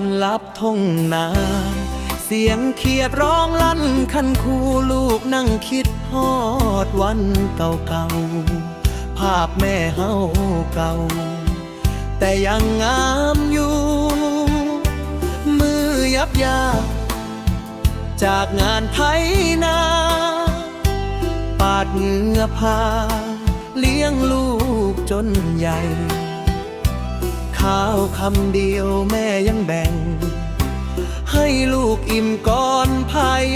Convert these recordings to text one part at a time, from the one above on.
ามแรงตะวันลับทงนาเสียงเขียดร้องลั่นคันคูลูกนั่งคิดฮอดวันเก่าๆ ภาพแม่เฮาเก่า แต่ยังงามอยู่ มือยับยา จากงานไถนา ปาดเหงือพา เลี้ยงลูกจนใหญ่ ข้าวคำเดียวแม่ยังแบ่ง ให้ลูกอิ่มก่อนภัย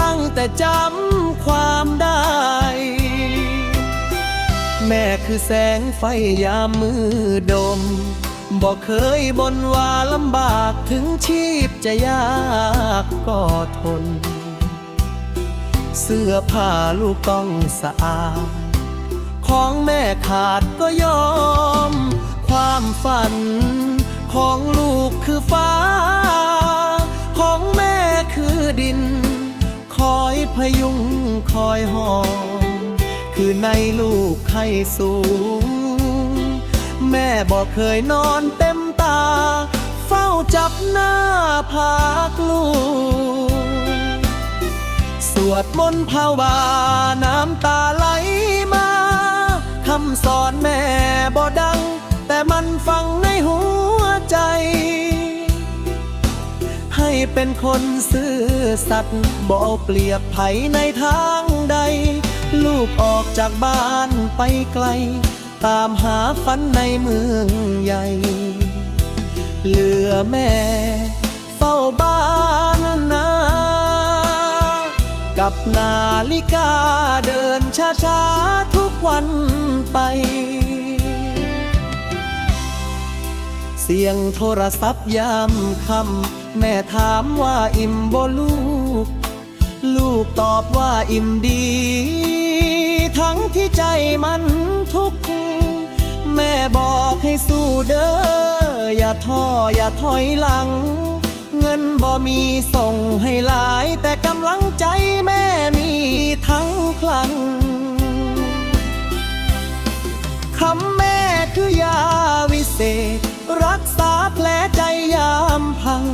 ตั้งแต่จำความได้ แม่คือแสงไฟยามมือดม บอกเคยบนว่าลำบากถึงชีพจะยากก็ทน เสื้อผ้าลูกต้องสะอาด ของแม่ขาดก็ยอม ความฝัน ของลูกคือฟ้า ของแม่คือดิน คอยพยุงคอยหอมคือในลูกให้สูง แม่บอกเคยนอนเต็มตา เฝ้าจับหน้าพากลูก สวดมนต์ภาวาน้ำตาไหลมา คำสอนแม่บ่ดัง มันฟังในหัวใจ ให้เป็นคนซื่อสัตย์บ่เอาเปรียบไผในทางใด ลูกออกจากบ้านไปไกล ตามหาฝันในเมืองใหญ่ เหลือแม่เฝ้าบ้านนากับนาฬิกาเดินช้าๆทุกวันไป เสียงโทรศัพท์ยามคำแม่ถามว่าอิ่มบ่ลูก ลูกตอบว่าอิ่มดี ทั้งที่ใจมันทุกข์แม่บอกให้สู้เด้ออย่าท้ออย่าถอยหลัง เงินบ่มีส่งให้หลาย แต่กำลังใจแม่มีทั้งคลังคำแม่คือยาวิเศษ รักษาแผลใจยามพัง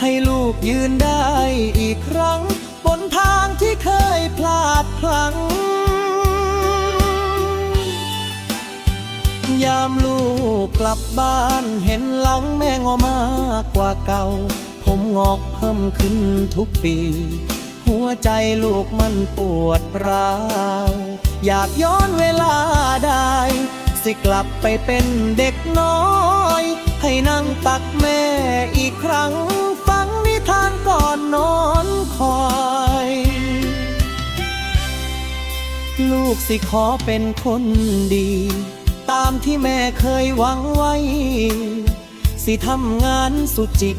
ให้ลูกยืนได้อีกครั้ง บนทางที่เคยพลาดพลั้ง ยามลูกกลับบ้านเห็นหลังแม่งอมากกว่าเก่า ผมงอกเพิ่มขึ้นทุกปี หัวใจลูกมันปวดร้าว อยากย้อนเวลาได้ สิกลับไปเป็นเด็กน้อย ให้นั่งตักแม่อีกครั้ง ฟังนิทานก่อนนอนคอย ลูกสิขอเป็นคนดี ตามที่แม่เคยหวังไว้ สิทำงานสุจิต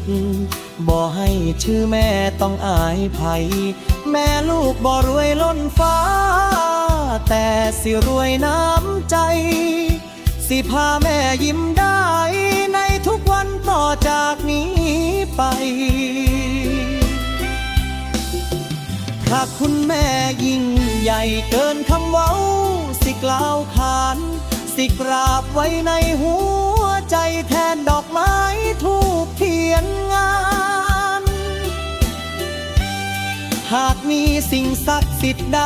บ่ให้ชื่อแม่ต้องอายภัยแม่ลูกบ่รวยล้นฟ้า แต่สิรวยน้ำใจ สิพาแม่ยิ้มได้ในทุกวันต่อจากนี้ไปถ้าคุณแม่ยิ่งใหญ่เกินคำเว้า สิกล่าวขาน สิกราบไว้ในหัวใจแทนดอกไม้ทูกเทียนงาน หากมีสิ่งศักดิ์สิทธิ์ใด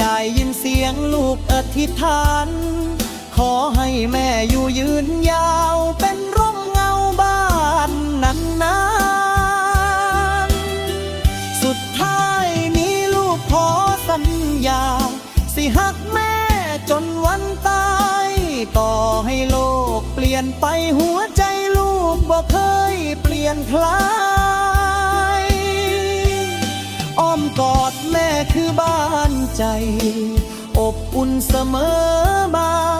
ได้ยินเสียงลูกอธิษฐาน ขอให้แม่อยู่ยืนยาวเป็นร่มเงาบ้านนั้นนานสุดท้ายนี้ลูกขอสัญญา สิหักแม่จนวันตาย ต่อให้โลกเปลี่ยนไปหัวใจลูกบ่เคยเปลี่ยนคลายอ้อมกอดแม่คือบ้านใจ อบอุ่นเสมอมา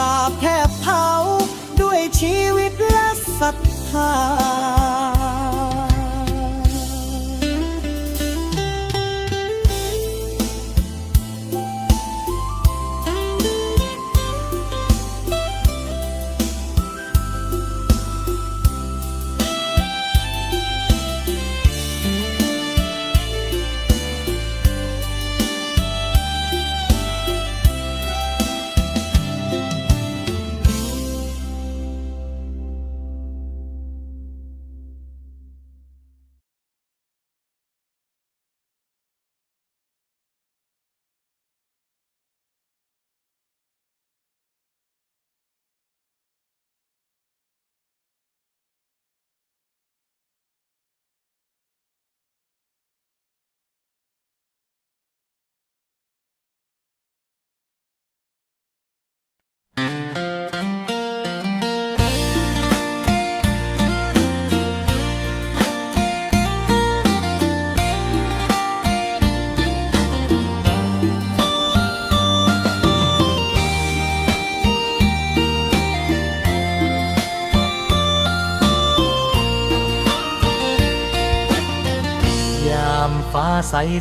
ราบแทบเท้าด้วยชีวิตและศรัทธา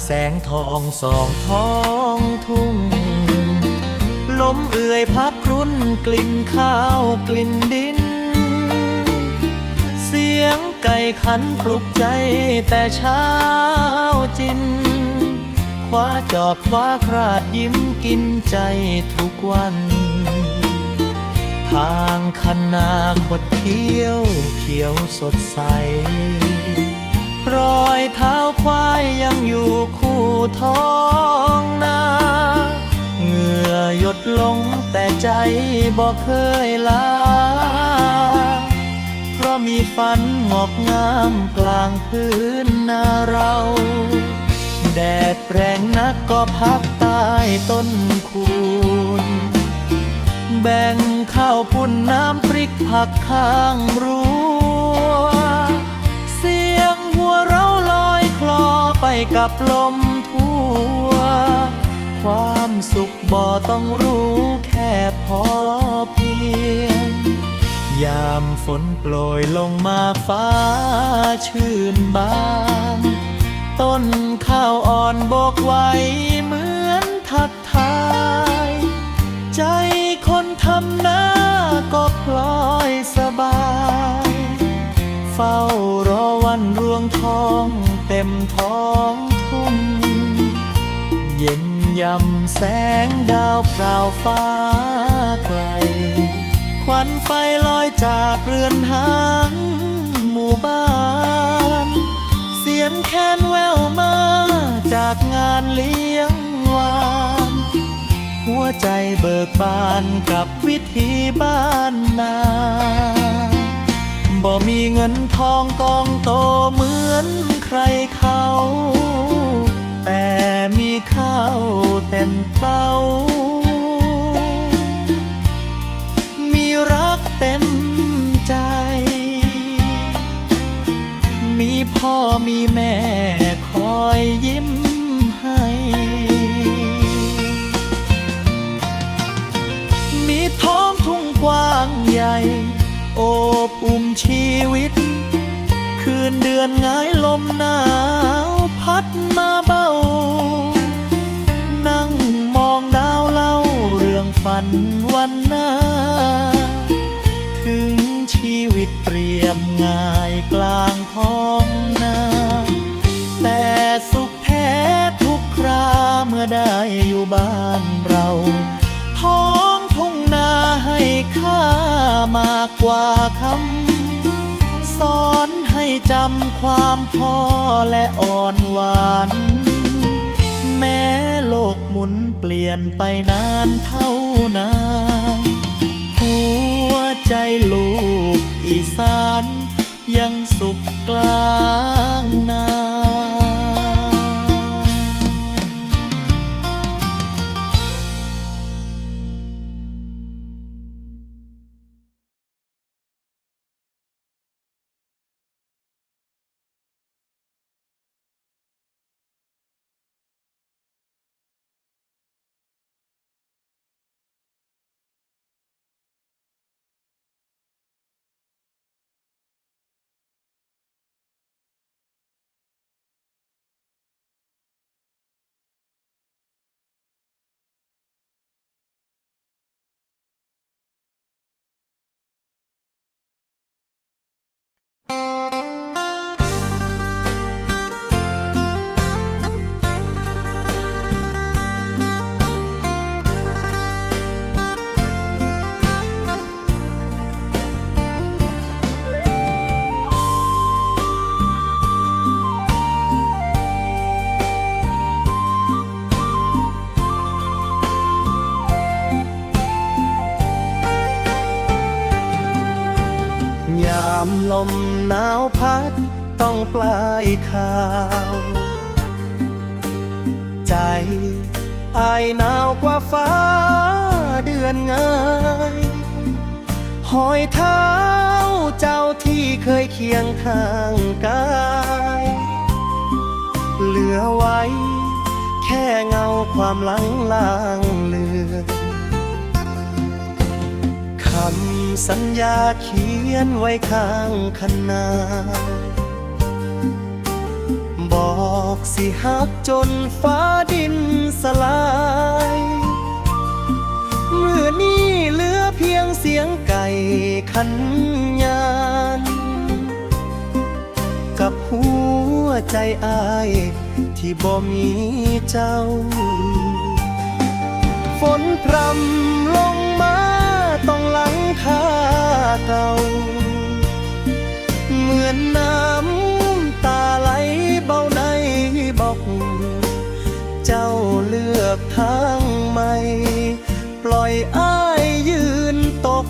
แสงทองสองท้องทุ่ง ลมเอื่อยพัดรุ่นกลิ่นข้าวกลิ่นดิน เสียงไก่ขันปลุกใจแต่เช้าจิน คว้าจอบคว้าคราดยิ้มกินใจทุกวัน ทางคันนาคดเขียวเขียวสดใส รอยเท้าควายยังอยู่คู่ท้องนาเหงื่อหยดลงแต่ใจบอกเคยลา เพราะมีฝันงอกงามกลางพื้นนาเรา แดดแรงนักก็พักใต้ต้นคูณแบ่งข้าวปุ้นน้ำพริกผักข้างรั้ ตัวเราลอยคลอไปกับลมทั่ว ความสุขบ่ต้องรู้แค่พอเพียง ยามฝนโปรยลงมาฟ้าชื่นบาน ต้นข้าวอ่อนโบกไว้เหมือ วันรวงทองเต็มท้องทุ่ง เย็นยำแสงดาวพราวฟ้าไกล ควันไฟลอยจากเรือนหางหมู่บ้าน เสียงแคนแววมาจากงานเลี้ยงวาน หัวใจเบิกบานกับวิธีบ้านนา บ่มีเงินทองกองโตเหมือนใครเขา แต่มีข้าวเต็มเต้า มีรักเต็มใจ มีพ่อมีแม่คอยยิ้มให้มีท้องทุ่งกว้างใหญ่ อบอุ้มชีวิต คืนเดือนง่ายลมหนาว พัดมาเบา นั่งมองดาวเล่าเรื่องฝันวันหน้า ถึงชีวิตเปรียบง่ายกลางท้องนาแต่สุขแท้ทุกคราเมื่อได้อยู่บ้านามากกว่าคำสอนให้จำความพ่อและอ่อนหวาน แม้โลกหมุนเปลี่ยนไปนานเท่านานหัวใจลูกอีสานยังสุขกลางนา หนาวกว่าฟ้าเดือนงายหอยเท้าเจ้าที่เคยเคียงข้างกาย เหลือไว้ แค่เงาความหลังลางเลือนคำสัญญาเขียนไว้ข้างคันนา บอกสิหักจนฟ้าดินสลายเมื่อนี้เหลือเพียงเสียงไก่ขันยาน กับหัวใจอายที่บ่มีเจ้า ฝนพรำลงมาต้องหลังคาเก่า เหมือนน้ำ ก เจ้าเลือกทางใหม่ ปล่อยอ้ายยืนตกก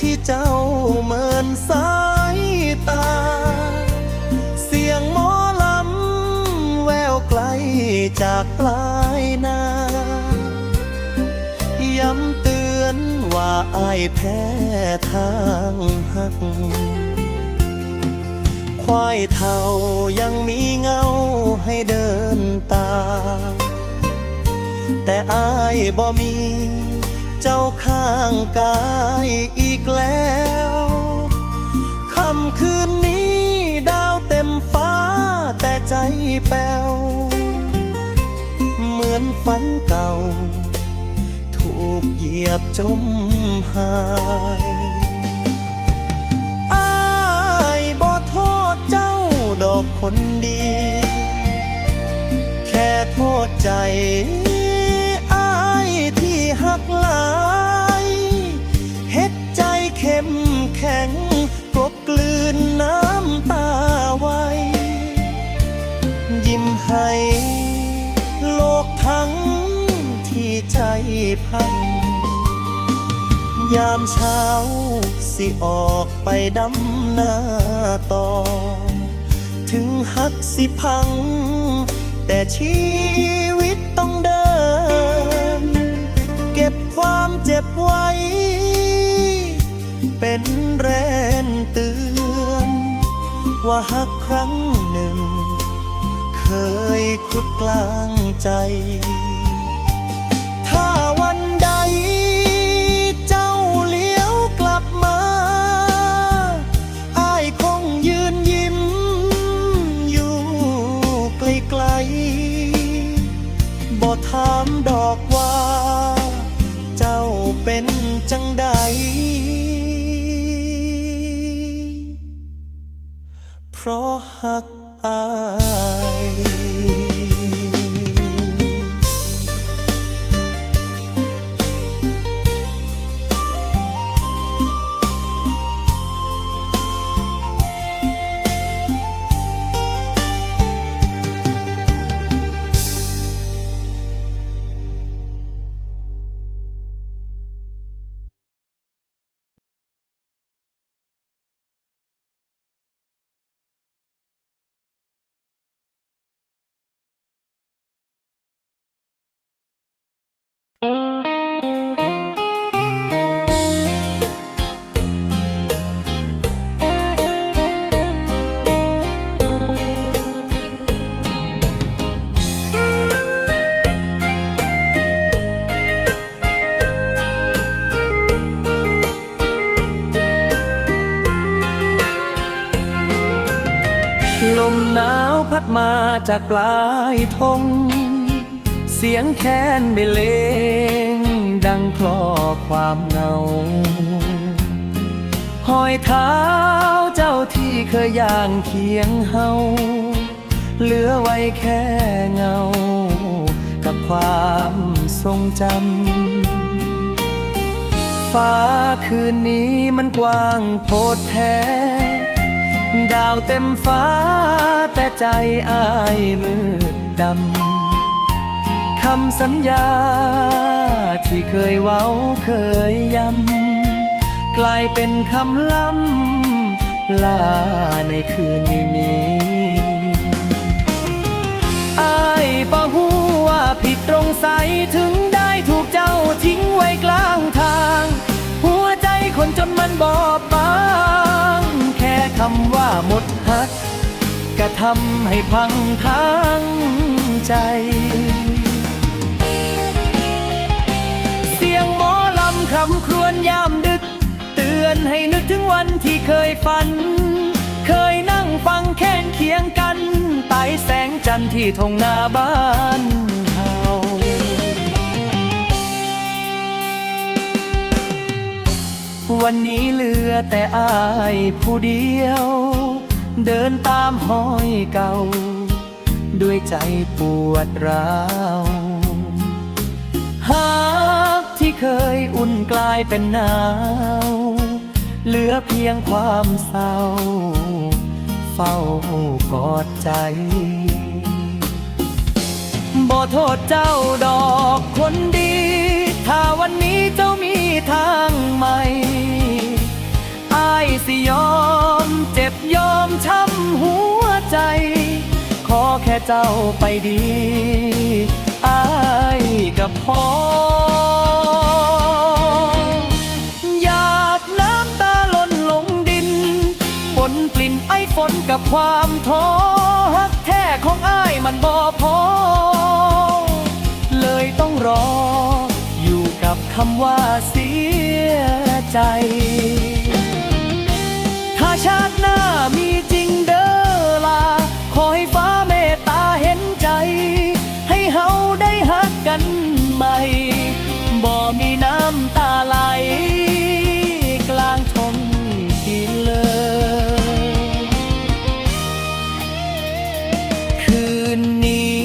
ที่เจ้าเมินสายตา เสียงหมอลำแววไกลจากปลายนาย้ำเตือนว่าอายแพ้ทางหัก ควายเท่ายังมีเงาให้เดินตามแต่อายบ่มีเจ้าข้างกายอี กแล้ว ค่ำคืนนี้ดาวเต็มฟ้าแต่ใจแป้ว เหมือนฝันเก่า ถูกเหยียบจมหายอายบ่โทษเจ้าดอกคนดี แค่โทษใจ ให้โลกทั้งที่ใจพังยามเช้าสิออกไปดำหน้าต่อ ถึงหักสิพัง แต่ชีวิตต้องเดิน เก็บความเจ็บไว้ เป็นแรงเตือน ว่าหักครั้งหนึ่ง เคยคุดกลางใจ ถ้าวันใด เจ้าเลี้ยวกลับมาอายคงยืนยิ้ม อยู่ไกลๆบ่ถามดอกว่า เจ้าเป็นจังใดเพราะหัก พัดมาจากปลายทง เสียงแค้นเบลเลง ดังคลอความเงาหอยเท้าเจ้าที่เคยย่างเคียงเฮา เหลือไว้แค่เงา กับความทรงจำ ฟ้าคืนนี้มันกว้างโพดแท้ ดาวเต็มฟ้าแต่ใจอายมืดดำ คำสัญญา ที่เคยเว้าเคยย้ำกลายเป็นคำล้ำลาในคืนนี้อายบ่ฮู้ว่าผิดตรงใสถึงได้ถูกเจ้าทิ้งไว้กลางทาง หัวใจคนจนมันบอบบาง คำว่าหมดหักกระทำให้พังทั้งใจ เสียงหมอลำคำครวญยามดึก เตือนให้นึกถึงวันที่เคยฝัน เคยนั่งฟังแค่นเคียงกันใต้แสงจันทร์ที่ทงนาบ้าน วันนี้เหลือแต่อายผู้เดียว เดินตามห้อยเก่า ด้วยใจปวดร้าวหากที่เคยอุ่นกลายเป็นหนาว เหลือเพียงความเศร้า เฝ้ากอดใจบ่โทษเจ้าดอกคนดี ถ้าวันนี้เจ้าางใหม่อายสิยอมเจ็บยอมช้ำหัวใจ ขอแค่เจ้าไปดีอายกับพอหยาดน้ำตาล่นลงดินฝนกลิ่นไอฝนกับความท้อำว่าเสียใจ ถ้าชาติหน้ามีจริงเด้อลา ขอให้ฟ้าเมตตาเห็นใจ ให้เฮาได้ฮักกันใหม่ บ่มีน้ำตาไหลกลางทงดินเลย คืนนี้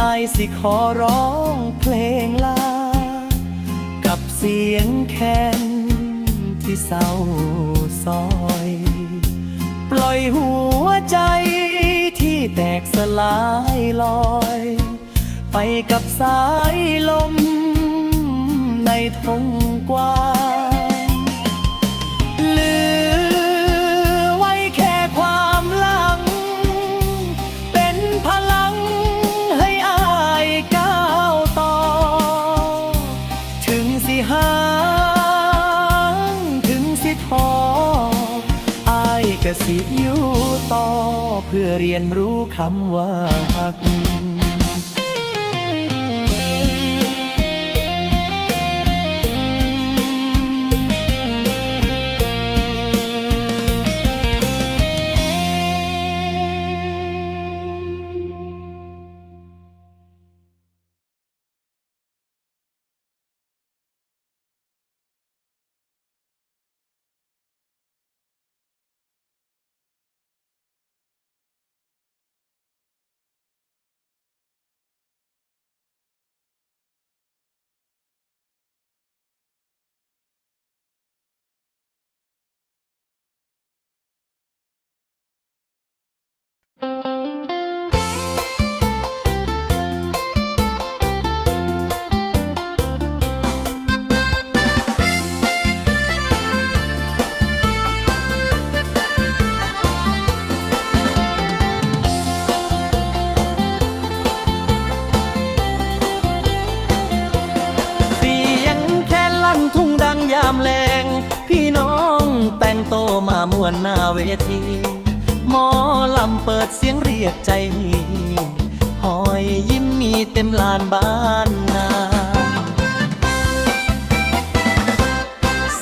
อายสิขอร้อง สียงแคนที่เศร้าซอย ปล่อยหัวใจที่แตกสลายลอย ไปกับสายลมในทงกว้าง เรียนรู้คำว่า วนหน้าเวทีหมอลำเปิดเสียงเรียกใจหอยยิ้มมีเต็มลานบ้านนา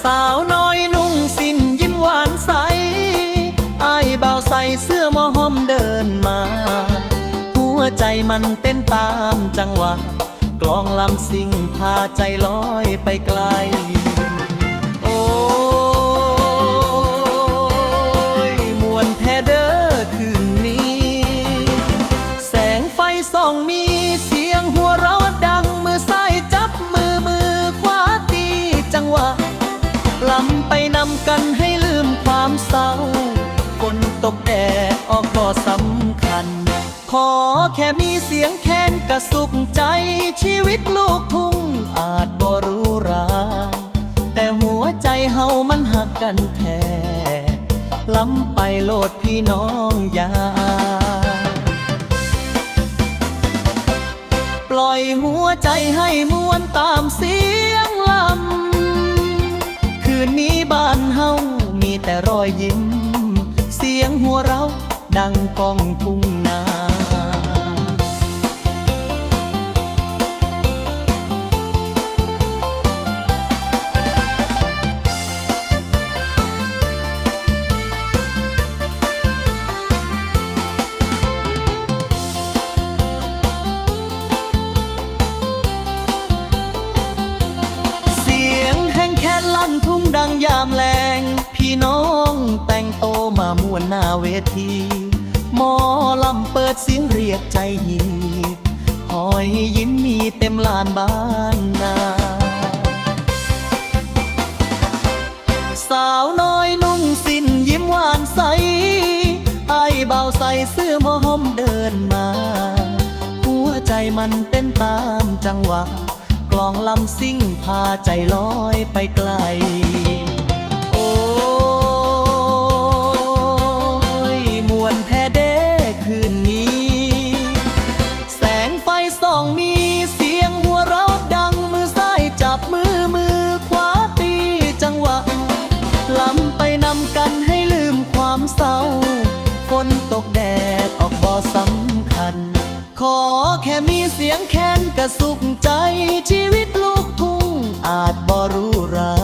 สาวน้อยนุ่งสิ้นยิ้มหวานใสไอายเบาวใส่เสื้อมอหอมเดินมา หัวใจมันเต้นตามจังหวะกลองลำสิ่งพาใจลอยไปไกล ออกบ่สำคัญ ขอแค่มีเสียงแค้นกระสุขใจ ชีวิตลูกทุ่งอาจบ่รู้ราแต่หัวใจเฮามันหักกันแท้ล้ำไปโลดพี่น้องยาปล่อยหัวใจให้มวนตามเสียงลำ คืนนี้บ้านเฮามีแต่รอยยิ้ม เสียงหัวเรา ดังก้องทุ่งนาเสียงแห่งแค่ลั่นทุ่งดังยามแลงพี่น้องแต่งโตมามวนหน้าเวที ดเสียงเรียกใจหีบหอยยิ้มมีเต็มลานบ้านนา สาวน้อยนุ่งสิ้นยิ้มหวานใส ไอ้เบาใส่เสื้อมอหอมเดินมา หัวใจมันเต้นตามจังหวะ กลองลำซิ่งพาใจลอยไปไกล แค่มีเสียงแค้นกระสุขใจชีวิตลูกทุ่งอาจบ่รู้รา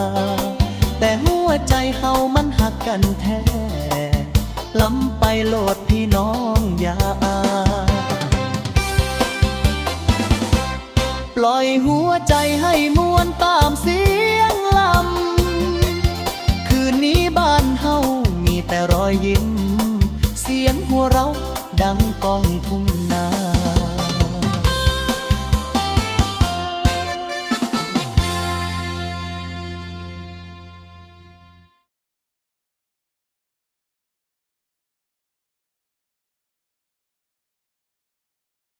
แต่หัวใจเฮามันหักกันแท้ล้ำไปโลดพี่น้องอย่าปล่อยหัวใจให้มวนตามเสียงลำ คืนนี้บ้านเฮามีแต่รอยยิ้ม เสียงหัวเราดังกองทุ่ง